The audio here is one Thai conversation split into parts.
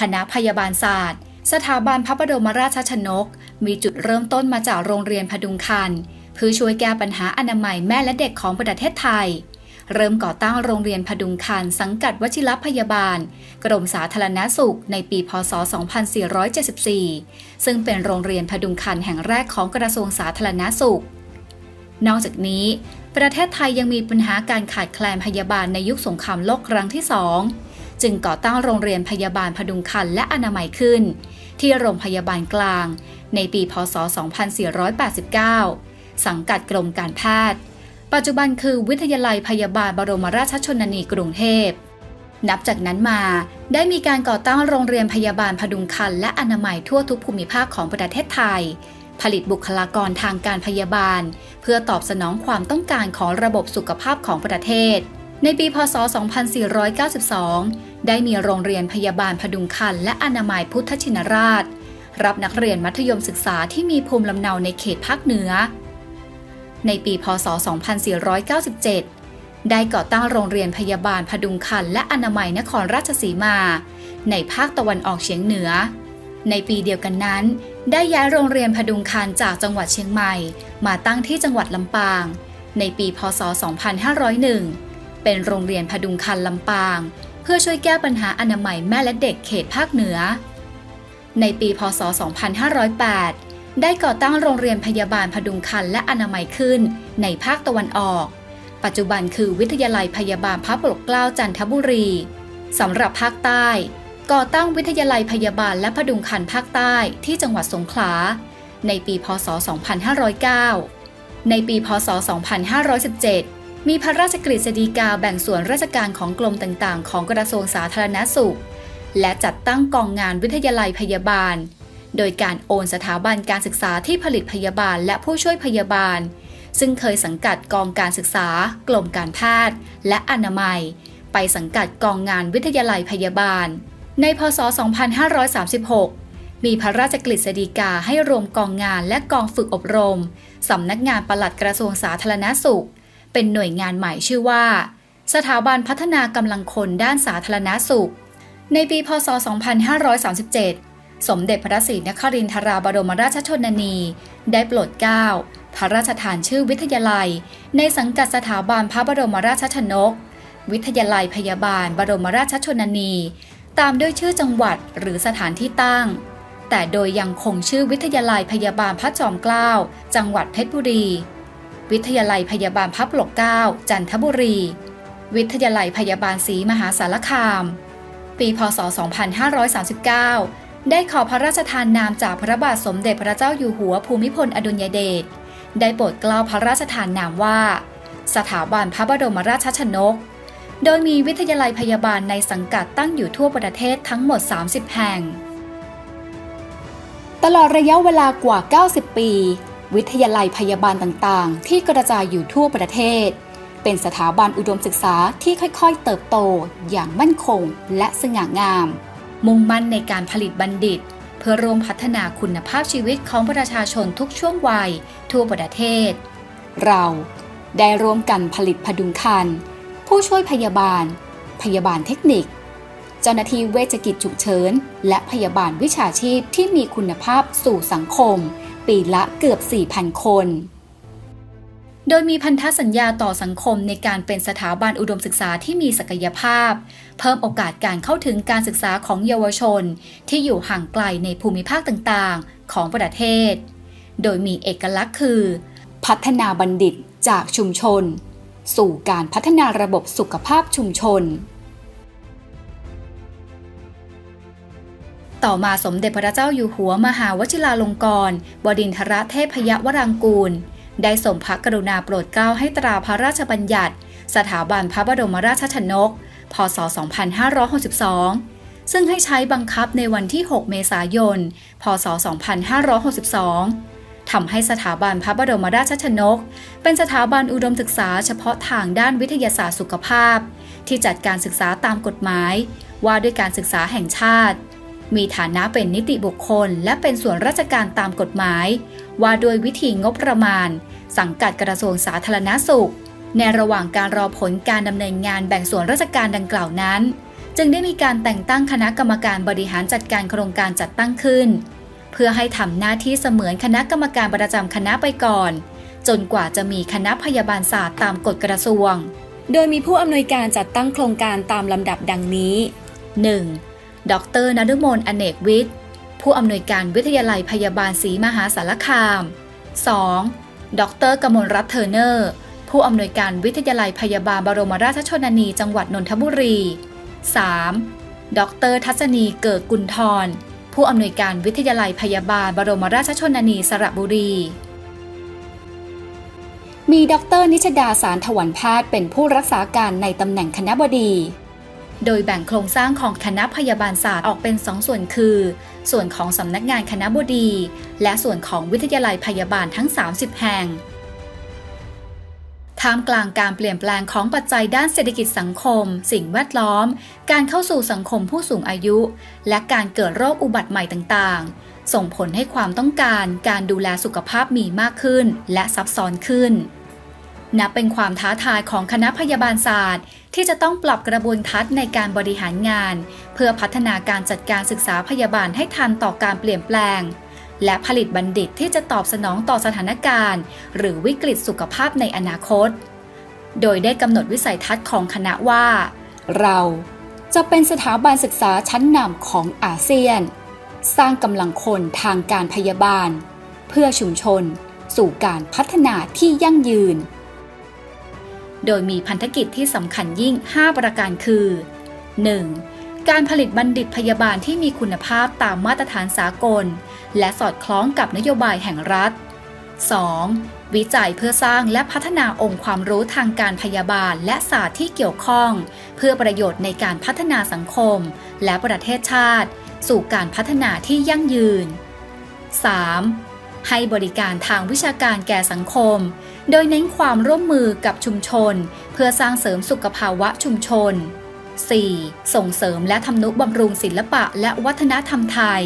คณะพยาบาลศาสตร์ สถาบันพระบรมราชชนก มีจุดเริ่มต้นมาจากโรงเรียนพดุงคันเพื่อช่วยแก้ปัญหาอนามัยแม่และเด็กของประเทศไทย เริ่มก่อตั้งโรงเรียนพดุงคันสังกัดวชิรพยาบาล กรมสาธารณสุขในปีพศ 2474 ซึ่งเป็นโรงเรียนพดุงคันแห่งแรกของกระทรวงสาธารณสุข นอกจากนี้ประเทศไทยยังมีปัญหาการขาดแคลนพยาบาลในยุคสงครามโลกครั้งที่สอง จึงก่อตั้งโรงเรียนพยาบาลพดุงคันและอนามัยขึ้น ที่โรงพยาบาลกลาง ในปี พศ 2489 สังกัดกรมการแพทย์ ปัจจุบันคือวิทยาลัยพยาบาลบรมราชชนนีกรุงเทพ นับจากนั้นมาได้มีการก่อตั้งโรงเรียนพยาบาลพดุงคันและอนามัยทั่วทุกภูมิภาคของประเทศไทยผลิตบุคลากรทางการพยาบาล เพื่อตอบสนองความต้องการของระบบสุขภาพของประเทศ ในปีพศ 2492 ได้มีโรงเรียนพยาบาลพดุงคันและอนามัยพุทธชินราช รับนักเรียนมัธยมศึกษาที่มีภูมิลำเนาในเขตภาคเหนือ ในปีพศ 2497 ได้ก่อตั้งโรงเรียนพยาบาลพดุงคันและอนามัยนครราชสีมา ในภาคตะวันออกเฉียงเหนือ ในปีเดียวกันนั้น ได้ย้ายโรงเรียนพดุงคันจากจังหวัดเชียงใหม่ มาตั้งที่จังหวัดลำปาง ในปีพศ 2501 เป็นโรงเรียนพดุงคันลำปาง เพื่อช่วยแก้ปัญหาอนามัยแม่และเด็กเขตภาคเหนือ ในปีพศ 2508 ได้ก่อตั้งโรงเรียนพยาบาลพดุงคันและอนามัยขึ้นในภาคตะวันออก ปัจจุบันคือวิทยาลัยพยาบาลพระปกเกล้าจันทบุรีสำหรับภาคใต้ ก่อตั้งวิทยาลัยพยาบาลและพดุงคันภาคใต้ที่จังหวัดสงขลา ในปีพศ 2509 ในปีพศ 2517 มีพระราชกฤษฎีกาแบ่งส่วนราชการของกรมต่างๆ ของกระทรวงสาธารณสุข และจัดตั้งกองงานวิทยาลัยพยาบาล โดยการโอนสถาบันการศึกษาที่ผลิตพยาบาลและผู้ช่วยพยาบาล ซึ่งเคยสังกัดกองการศึกษากรมการแพทย์และอนามัย ไปสังกัดกองงานวิทยาลัยพยาบาล ในพศ 2536มีพระราชกฤษฎีกาให้รวมกองงานและกองฝึกอบรม สำนักงานปลัดกระทรวงสาธารณสุข เป็นหน่วยงานใหม่ชื่อว่า สถาบันพัฒนากำลังคนด้านสาธารณสุข ในปีพศ 2537 สมเด็จพระศรีนครินทราบรมราชชนนี ได้โปรดเกล้าพระราชทานชื่อวิทยาลัย ในสังกัดสถาบันพระบรมราชชนก วิทยาลัยพยาบาล บรมราชชนนี ตามด้วยชื่อจังหวัดหรือสถานที่ตั้ง แต่โดยยังคงชื่อวิทยาลัยพยาบาลพระจอมเกล้า จังหวัดเพชรบุรี วิทยาลัยพยาบาลพระปกเก้าจันทบุรี วิทยาลัยพยาบาลศรีมหาสารคาม ปีพศ 2539 ได้ขอพระราชทานนามจากพระบาทสมเด็จพระเจ้าอยู่หัวภูมิพลอดุลยเดช ได้โปรดเกล้าพระราชทานนามว่า สถาบันพระบรมราชชนก โดยมีวิทยาลัยพยาบาลในสังกัดตั้งอยู่ทั่วประเทศทั้งหมด 30 แห่งตลอดระยะเวลากว่า 90 ปี วิทยาลัยพยาบาลต่างๆ ที่กระจายอยู่ทั่วประเทศ เป็นสถาบันอุดมศึกษาที่ค่อยๆ เติบโตอย่างมั่นคงและสง่างาม มุ่งมั่นในการผลิตบัณฑิต เพื่อร่วมพัฒนาคุณภาพชีวิตของประชาชนทุกช่วงวัย ทั่วประเทศ เราได้ร่วมกันผลิตพดุงคัน ผู้ช่วยพยาบาล พยาบาลเทคนิค เจ้าหน้าที่เวชกิจฉุกเฉิน และพยาบาลวิชาชีพที่มีคุณภาพสู่สังคม ปีละเกือบ 4,000 คน โดยมีพันธสัญญาต่อสังคมในการเป็นสถาบันอุดมศึกษาที่มีศักยภาพ เพิ่มโอกาสการเข้าถึงการศึกษาของเยาวชน ที่อยู่ห่างไกลในภูมิภาคต่างๆ ของประเทศ โดยมีเอกลักษณ์คือ พัฒนาบัณฑิตจากชุมชน สู่การพัฒนาระบบสุขภาพชุมชน ต่อมาสมเด็จพระเจ้าอยู่หัวมหาวชิราลงกรณบดินทรเทพยวรางกูล ได้ส่งพระกรุณาโปรดเกล้าให้ตราพระราชบัญญัติ สถาบันพระบรมราชชนก พศ 2562 ซึ่งให้ใช้บังคับในวันที่ 6 เมษายน พศ 2562 ทำให้สถาบันพระบรมราชชนก เป็นสถาบันอุดมศึกษาเฉพาะทางด้านวิทยาศาสตร์สุขภาพ ที่จัดการศึกษาตามกฎหมาย ว่าด้วยการศึกษาแห่งชาติ มีฐานะเป็นนิติบุคคล และเป็นส่วนราชการตามกฎหมาย ว่าโดยวิธีงบประมาณ สังกัดกระทรวงสาธารณสุข ในระหว่างการรอผลการดำเนินงานแบ่งส่วนราชการดังกล่าวนั้น จึงได้มีการแต่งตั้งคณะกรรมการบริหารจัดการโครงการจัดตั้งขึ้น เพื่อให้ทำหน้าที่เสมือนคณะกรรมการประจำคณะไปก่อน จนกว่าจะมีคณะพยาบาลศาสตร์ตามกฎกระทรวง โดยมีผู้อำนวยการจัดตั้งโครงการตามลำดับดังนี้ 1. ดรนฤมลอเนกวิทย์ ผู้อำนวยการวิทยาลัยพยาบาลศรีมหาสารคาม 2. ดรกมลรัตน์เทอร์เนอร์ ผู้อำนวยการวิทยาลัยพยาบาลบรมราชชนนีจังหวัดนนทบุรี 3. ดรทัศนีเกิดกุลทร ผู้อำนวยการวิทยาลัยพยาบาลบรมราชชนนีสระบุรี มีดรนิชดาสารถวันแพทย์เป็นผู้รักษาการในตำแหน่งคณะบดี โดยแบ่งโครงสร้างของคณะพยาบาลศาสตร์ออกเป็นสองส่วนคือ ส่วนของสำนักงานคณะบดี และส่วนของวิทยาลัยพยาบาลทั้ง 30 แห่งท่ามกลางการเปลี่ยนแปลงของปัจจัยด้านเศรษฐกิจสังคม สิ่งแวดล้อม การเข้าสู่สังคมผู้สูงอายุ และการเกิดโรคอุบัติใหม่ต่างๆ ส่งผลให้ความต้องการการดูแลสุขภาพมีมากขึ้น และซับซ้อนขึ้น นับเป็นความท้าทายของคณะพยาบาลศาสตร์ ที่จะต้องปรับกระบวนทัศน์ในการบริหารงาน เพื่อพัฒนาการจัดการศึกษาพยาบาลให้ทันต่อการเปลี่ยนแปลง และผลิตบัณฑิตที่จะตอบสนองต่อสถานการณ์ หรือวิกฤตสุขภาพในอนาคต โดยได้กำหนดวิสัยทัศน์ของคณะว่า เราจะเป็นสถาบันศึกษาชั้นนำของอาเซียน สร้างกำลังคนทางการพยาบาล เพื่อชุมชน สู่การพัฒนาที่ยั่งยืน โดยมีพันธกิจที่สำคัญยิ่ง 5 ประการคือ 1. การผลิตบัณฑิตพยาบาลที่มีคุณภาพตามมาตรฐานสากล และสอดคล้องกับนโยบายแห่งรัฐ 2. วิจัยเพื่อสร้างและพัฒนาองค์ความรู้ทางการพยาบาลและศาสตร์ที่เกี่ยวข้อง เพื่อประโยชน์ในการพัฒนาสังคม และประเทศชาติ สู่การพัฒนาที่ยั่งยืน 3. ให้บริการทางวิชาการแก่สังคม โดยเน้นความร่วมมือกับชุมชน เพื่อสร้างเสริมสุขภาวะชุมชน 4. ส่งเสริมและทำนุบำรุงศิลปะและวัฒนธรรมไทย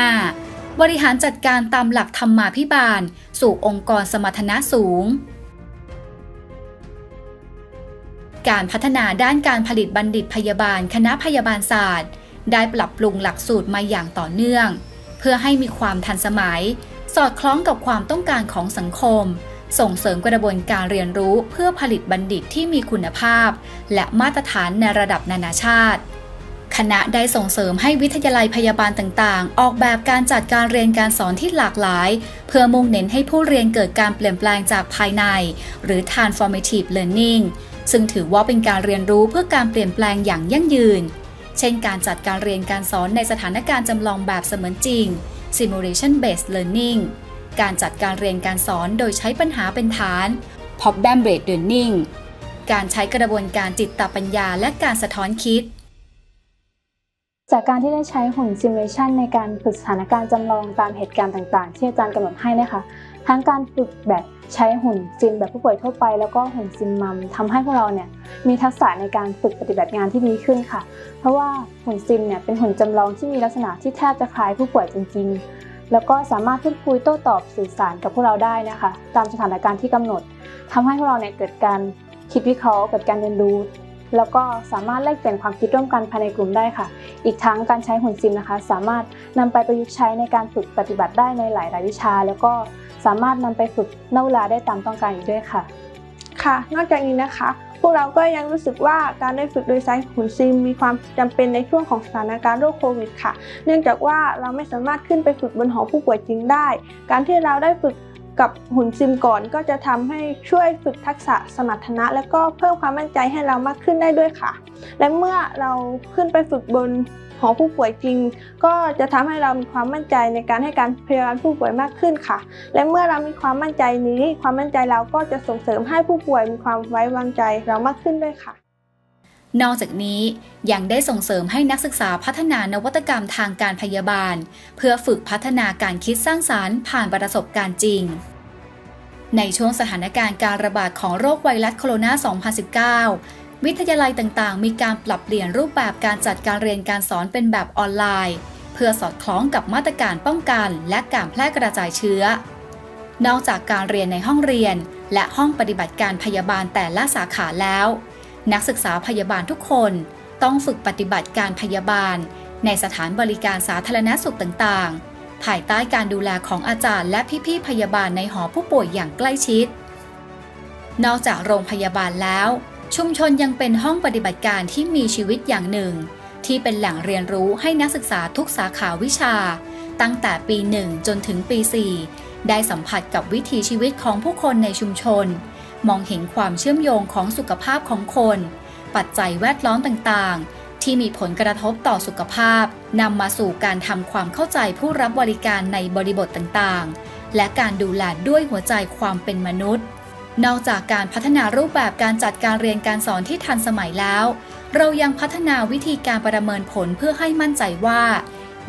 5. บริหารจัดการตามหลักธรรมาภิบาล สู่องค์กรสมรรถนะสูง การพัฒนาด้านการผลิตบัณฑิตพยาบาลคณะพยาบาลศาสตร์ ได้ปรับปรุงหลักสูตรมาอย่างต่อเนื่อง เพื่อให้มีความทันสมัย สอดคล้องกับความต้องการของสังคม ส่งเสริมกระบวนการเรียนรู้เพื่อผลิตบัณฑิตที่มีคุณภาพ และมาตรฐานในระดับนานาชาติคณะได้ส่งเสริมให้วิทยาลัยพยาบาลต่างๆ ออกแบบการจัดการเรียนการสอนที่หลากหลาย เพื่อมุ่งเน้นให้ผู้เรียนเกิดการเปลี่ยนแปลงจากภายใน หรือ transformative learning ซึ่งถือว่าเป็นการเรียนรู้เพื่อการเปลี่ยนแปลงอย่างยั่งยืน เช่น การจัดการเรียนการสอนในสถานการณ์จำลองแบบเสมือนจริง simulation based learning การจัดการเรียนการสอนโดยใช้ปัญหาเป็นฐาน problem based learning การใช้กระบวนการจิตตปัญญาและการสะท้อนคิด จากการที่ได้ใช้หุ่นซิมูเลชันในการฝึกสถานการณ์จำลองตามเหตุการณ์ต่างๆ ที่อาจารย์กำหนดให้นะคะ ทั้งการฝึกแบบใช้หุ่นซิมแบบผู้ป่วยทั่วไป แล้วก็หุ่นซิมมัมทำให้พวกเราเนี่ยมีทักษะในการฝึกปฏิบัติงานที่ดีขึ้นค่ะ เพราะว่าหุ่นซิมเนี่ยเป็นหุ่นจำลองที่มีลักษณะที่แทบจะคล้ายผู้ป่วยจริงๆ แล้วก็สามารถพูดคุยโต้ตอบสื่อสารกับพวกเราได้นะคะ ตามสถานการณ์ที่กำหนดทำให้พวกเราเนี่ยเกิดการคิดวิเคราะห์เกิดการเรียนรู้ แล้วก็สามารถแลกเปลี่ยนความคิดร่วมกันภายในกลุ่มได้ค่ะ อีกทั้งการใช้หุ่นซิมนะคะ สามารถนำไปประยุกต์ใช้ในการฝึกปฏิบัติได้ในหลาย ๆ วิชา แล้วก็สามารถนำไปฝึกนอกเวลาได้ตามต้องการอีกด้วยค่ะ ค่ะ นอกจากนี้นะคะ พวกเราก็ยังรู้สึกว่าการได้ฝึกโดยใช้หุ่นซิมมีความจำเป็นในช่วงของสถานการณ์โรคโควิดค่ะ เนื่องจากว่าเราไม่สามารถขึ้นไปฝึกบนหอผู้ป่วยจริงได้ การที่เราได้ฝึก กับหุ่นซิมก่อนก็จะทำให้ช่วยฝึกทักษะสมรรถนะ และก็เพิ่มความมั่นใจให้เรามากขึ้นได้ด้วยค่ะ และเมื่อเราขึ้นไปฝึกบนหอผู้ป่วยจริง ก็จะทำให้เรามีความมั่นใจในการให้การพยาบาลผู้ป่วยมากขึ้นค่ะ และเมื่อเรามีความมั่นใจนี้ ความมั่นใจเราก็จะส่งเสริมให้ผู้ป่วยมีความไว้วางใจเรามากขึ้นด้วยค่ะ นอกจากนี้ยังได้ส่งเสริมให้นักศึกษาพัฒนานวัตกรรมทางการพยาบาล เพื่อฝึกพัฒนาการคิดสร้างสารรค์ผ่านประสบการณ์จริง ในช่วงสถานการณ์การระบาดของโรคไวรัสโคโรนา 2019 วิทยาลัยต่างๆ มีการปรับเปลี่ยนรูปแบบการจัดการเรียนการสอนเป็นแบบออนไลน์ เพื่อสอดคล้องกับมาตรการป้องกัน และการแพร่กระจายเชื้อ นอกจากการเรียนในห้องเรียน และห้องปฏิบัติการพยาบาลแต่ละสาขาแล้ว นักศึกษาพยาบาลทุกคนต้องฝึกปฏิบัติการพยาบาล ในสถานบริการสาธารณสุขต่างๆ ภายใต้การดูแลของอาจารย์และพี่ๆพยาบาลในหอผู้ป่วยอย่างใกล้ชิด นอกจากโรงพยาบาลแล้ว ชุมชนยังเป็นห้องปฏิบัติการที่มีชีวิตอย่างหนึ่ง ที่เป็นแหล่งเรียนรู้ให้นักศึกษาทุกสาขาวิชา ตั้งแต่ปี 1 จนถึงปี 4 ได้สัมผัสกับวิถีชีวิตของผู้คนในชุมชน มองเห็นความเชื่อมโยงของสุขภาพของคน ปัจจัยแวดล้อมต่างๆ ที่มีผลกระทบต่อสุขภาพนำมาสู่การทำความเข้าใจผู้รับบริการในบริบทต่างๆ และการดูแลด้วยหัวใจความเป็นมนุษย์ นอกจากการพัฒนารูปแบบการจัดการเรียนการสอนที่ทันสมัยแล้ว เรายังพัฒนาวิธีการประเมินผลเพื่อให้มั่นใจว่า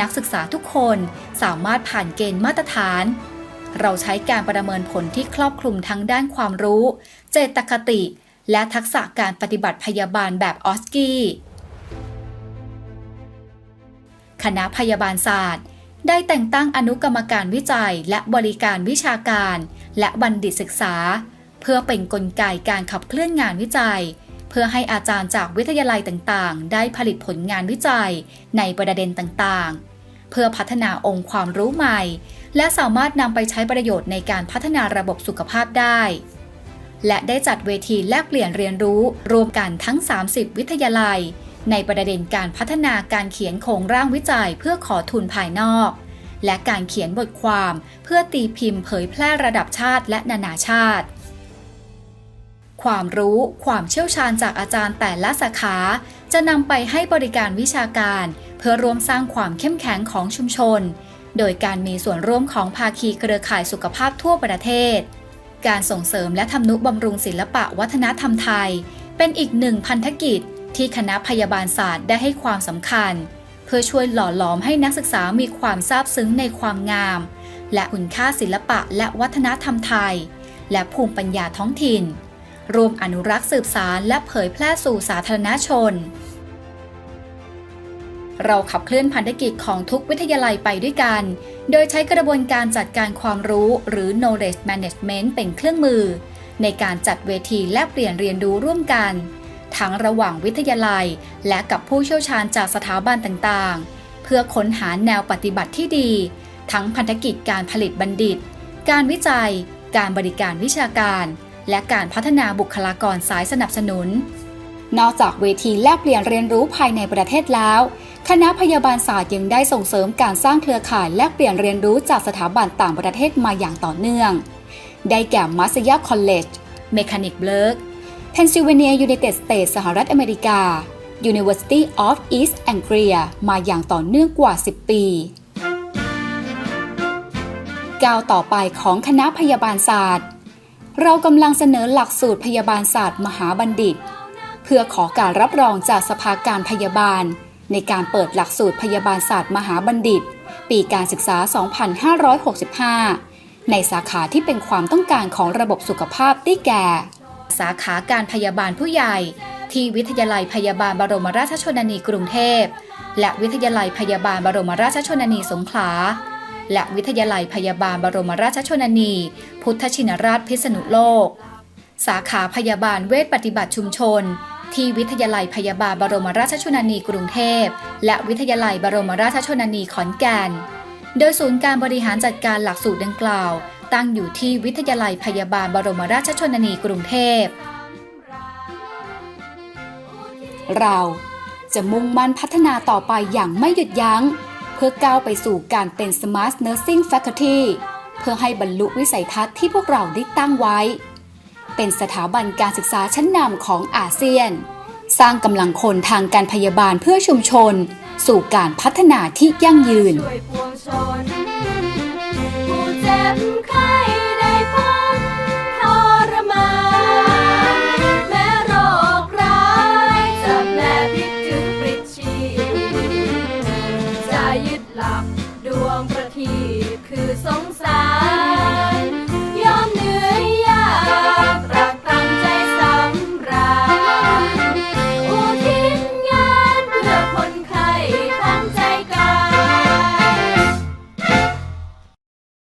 นักศึกษาทุกคนสามารถผ่านเกณฑ์มาตรฐาน เราใช้การประเมินผลที่ครอบคลุมทั้งด้านความรู้ เจตคติ และทักษะการปฏิบัติพยาบาลแบบออสกี้คณะพยาบาลศาสตร์ ได้แต่งตั้งอนุกรรมการวิจัยและบริการวิชาการ และบัณฑิตศึกษา เพื่อเป็นนกลไกการขับเคลื่อนงานวิจัย เพื่อให้อาจารย์จากวิทยาลัยต่างๆ ได้ผลิตผลงานวิจัยในประเด็นต่างๆ เพื่อพัฒนาองค์ความรู้ใหม่ และสามารถนำไปใช้ประโยชน์ในการพัฒนาระบบสุขภาพได้ และได้จัดเวทีแลกเปลี่ยนเรียนรู้ รวมกันทั้ง 30 วิทยาลัย ในประเด็นการพัฒนาการเขียนโครงร่างวิจัยเพื่อขอทุนภายนอก และการเขียนบทความเพื่อตีพิมพ์เผยแพร่ระดับชาติและนานาชาติความรู้ความเชี่ยวชาญจากอาจารย์แต่ละสาขา จะนำไปให้บริการวิชาการ เพื่อร่วมสร้างความเข้มแข็งของชุมชน โดยการมีส่วนร่วมของภาคีเครือข่ายสุขภาพทั่วประเทศ การส่งเสริมและทำนุบำรุงศิลปะวัฒนธรรมไทย เป็นอีกหนึ่งพันธกิจ ที่คณะพยาบาลศาสตร์ได้ให้ความสำคัญ เพื่อช่วยหล่อหลอมให้นักศึกษามีความซาบซึ้งในความงาม และคุณค่าศิลปะและวัฒนธรรมไทย และภูมิปัญญาท้องถิ่นรวมอนุรักษ์สืบสารและเผยแพร่สู่สาธารณชน เราขับเคลื่อนพันธกิจของทุกวิทยาลัยไปด้วยกัน โดยใช้กระบวนการจัดการความรู้หรือ knowledge management เป็นเครื่องมือ ในการจัดเวทีและเปลี่ยนเรียนรู้ร่วมกัน ทั้งระหว่างวิทยาลัย และกับผู้เชี่ยวชาญจากสถาบันต่างๆ เพื่อค้นหาแนวปฏิบัติที่ดี ทั้งพันธกิจการผลิตบัณฑิต การวิจัย การบริการวิชาการ และการพัฒนาบุคลากรสายสนับสนุน นอกจากเวทีแลกเปลี่ยนเรียนรู้ภายในประเทศแล้ว คณะพยาบาลศาสตร์ยังได้ส่งเสริมการสร้างเครือข่ายแลกเปลี่ยนเรียนรู้จากสถาบันต่างประเทศมาอย่างต่อเนื่อง ได้แก่มัสยาคอลเลจเมคานิกเบิร์กเพนซิลเวเนียยูไนเต็ดสเตทสหรัฐอเมริกา University of East Anglia มาอย่างต่อเนื่องกว่า 10 ปีก้าวต่อไปของคณะพยาบาลศาสตร์ เรากำลังเสนอหลักสูตรพยาบาลศาสตร์ มหาบัณฑิต เพื่อขอการรับรองจากสภาการพยาบาล ในการเปิดหลักสูตรพยาบาลศาสตร์มหาบัณฑิต ปีการศึกษา 2565 ในสาขาที่เป็นความต้องการของระบบสุขภาพได้แก่ สาขาการพยาบาลผู้ใหญ่ ที่วิทยาลัยพยาบาลบรมราชชนนีกรุงเทพ และวิทยาลัยพยาบาลบรมราชชนนีสงขลา และวิทยาลัยพยาบาลบรมราชชนนี พุทธชินราชพิษณุโลก สาขาพยาบาลเวชปฏิบัติชุมชน ที่วิทยาลัยพยาบาลบรมราชชนนีกรุงเทพ และวิทยาลัยบรมราชชนนีขอนแก่น โดยศูนย์การบริหารจัดการหลักสูตรดังกล่าว ตั้งอยู่ที่วิทยาลัยพยาบาลบรมราชชนนีกรุงเทพ เราจะมุ่งมั่นพัฒนาต่อไปอย่างไม่หยุดยัง้ง เพื่อก้าวไปสู่การเป็น Smart Nursing Faculty เพื่อให้บรรลุวิสัยทัศน์ที่พวกเราได้ตั้งไว้ เป็นสถาบันการศึกษาชั้นนำของอาเซียน สร้างกำลังคนทางการพยาบาลเพื่อชุมชน สู่การพัฒนาที่ยั่งยืนช่วยน